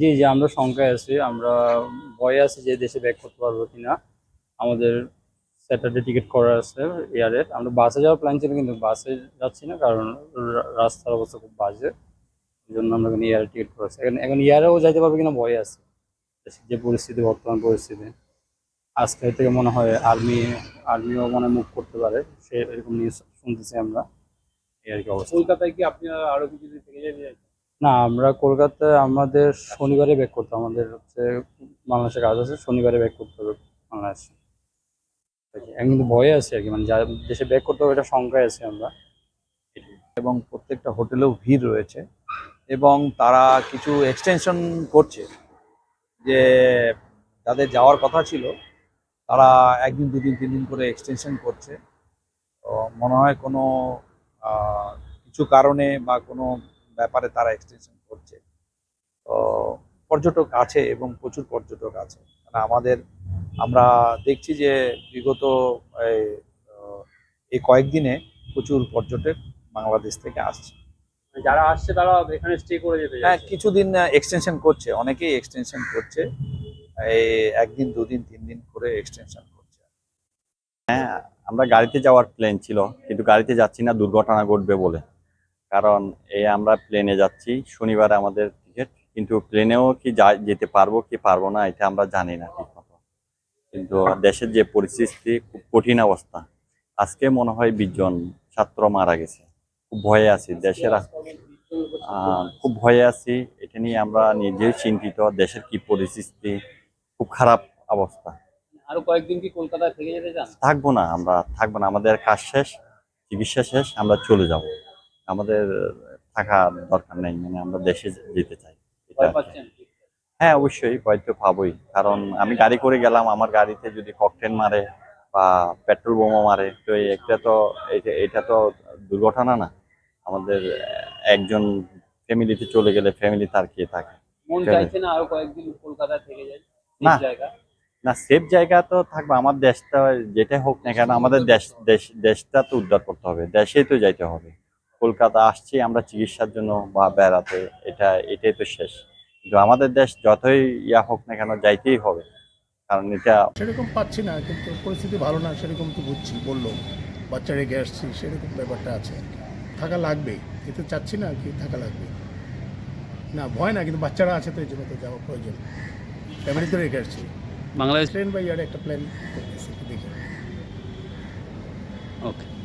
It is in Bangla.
জি জি, আমরা শঙ্কায় আছি। আমরা ভয়ে আছি যে দেশে ব্যাক করতে পারব কিনা। আমাদের স্যাটারডে টিকিট করা আছে এয়ারের আমরা বাসে যাওয়ার প্ল্যান ছিল কিন্তু বাসে যাচ্ছি না কারণ রাস্তার অবস্থা খুব বাজে। এই জন্য আমরা এখন এয়ারে টিকিট করেছি এখন এখন এয়ারেও যাইতে পারবে কিনা ভয়ে আছে। যে পরিস্থিতি, বর্তমান পরিস্থিতি। আজকে থেকে মনে হয় আর্মি আর্মিও মনে মুখ করতে পারে। সে এরকম নিউজ শুনতেছি আমরা। এই আর কি অবস্থা। কলকাতায় কি আপনারা আরও কিছুদিন থেকে না আমরা কলকাতায় আমাদের শনিবারে ব্যাক করতে হবে। আমাদের হচ্ছে বাংলাদেশে কাজ আছে শনিবারে ব্যাক করতে হবে বাংলাদেশে। কিন্তু ভয়ে আছি আর কি। মানে যা দেশে ব্যাক করতে হবে এটা শঙ্কায় আছি আমরা। এবং প্রত্যেকটা হোটেলেও ভিড় রয়েছে এবং তারা কিছু এক্সটেনশন করছে যে যাদের যাওয়ার কথা ছিল তারা একদিন দুদিন তিন দিন করে এক্সটেনশন করছে। তো মনে হয় কোনো কিছু কারণে বা কোনো ব্যাপারে তারা এক্সটেনশন করছে। তো পর্যটক আছে এবং প্রচুর পর্যটক আছে। মানে আমাদের আমরা দেখছি যে বিগত এই, আহ, এই কয়েকদিনে প্রচুর পর্যটক বাংলাদেশ থেকে আসছে। মানে যারা আসছে তারা এখানে স্টে করে যেতে হ্যাঁ কিছুদিন এক্সটেনশন করছে অনেকেই এক্সটেনশন করছে। এই একদিন দুদিন তিন দিন করে এক্সটেনশন করছে। হ্যাঁ আমরা গাড়িতে যাওয়ার প্ল্যান ছিল। গাড়িতে যাচ্ছি না দুর্ঘটনা ঘটবে বলে। কারণ এই আমরা প্লেনে যাচ্ছি শনিবার আমাদের টিকিট কিন্তু প্লেনেও কি যেতে পারব কি পারব না এটা আমরা জানি না ঠিক মতো কিন্তু দেশের যে পরিস্থিতি খুব কঠিন অবস্থা। আজকে মনে হয় বিশ জন ছাত্র মারা গেছে। খুব ভয়ে আছি দেশের খুব ভয়ে আছি। এটা নিয়ে আমরা নিজেই চিন্তিত দেশের কি পরিস্থিতি খুব খারাপ অবস্থা। আরও কয়েকদিন কি কলকাতায় থেকে যেতে চান? থাকব না আমরা থাকব না আমাদের কাজ শেষ। চিকিৎসা শেষ আমরা চলে যাব। আমাদের থাকা দরকার নেই মানে আমরা দেশে যেতে চাই। এটা হ্যাঁ অবশ্যই ভয় তো পাবোই। কারণ আমি গাড়ি করে গেলাম আমার গাড়িতে যদি ককটেন মারে বা পেট্রোল বোমা মারে তো একটা তো এটা তো দুর্ঘটনা না। আমাদের একজন ফ্যামিলিতে চলে গেলে ফ্যামিলি তার কে থাকে। মন চাইছে না আরও কয়েকদিন কলকাতায় থেকে যাই না। না সেফ জায়গা তো থাকবে, আমার দেশটা যেটাই হোক না কেন, আমাদের দেশ দেশ, দেশটা তো উদ্ধার করতে হবে, দেশেই তো যাইতে হবে। কলকাতা আসছি, আমরা চিকিৎসার জন্য বা বেড়াতে, এটা, এটাই তো শেষ। কিন্তু আমাদের দেশ যতই ইয়া হোক না কেন, যাইতেই হবে, কারণ এটা সেরকম পাচ্ছি না, কিন্তু পরিস্থিতি ভালো না, সেরকম তো বুঝছি, বলল, বাচ্চা রেখে আসছি, সেরকম ব্যাপারটা আছে। থাকা লাগবেই, এতে চাচ্ছি না কি, থাকা লাগবে। না, ভয় না, কিন্তু বাচ্চারা আছে তো, এই জন্য তো যাওয়া প্রয়োজন। ফ্যামিলি তো রেখে আসছি। বাংলাদেশ প্লেন বা ইয়ারে একটা প্ল্যান দেখি। ওকে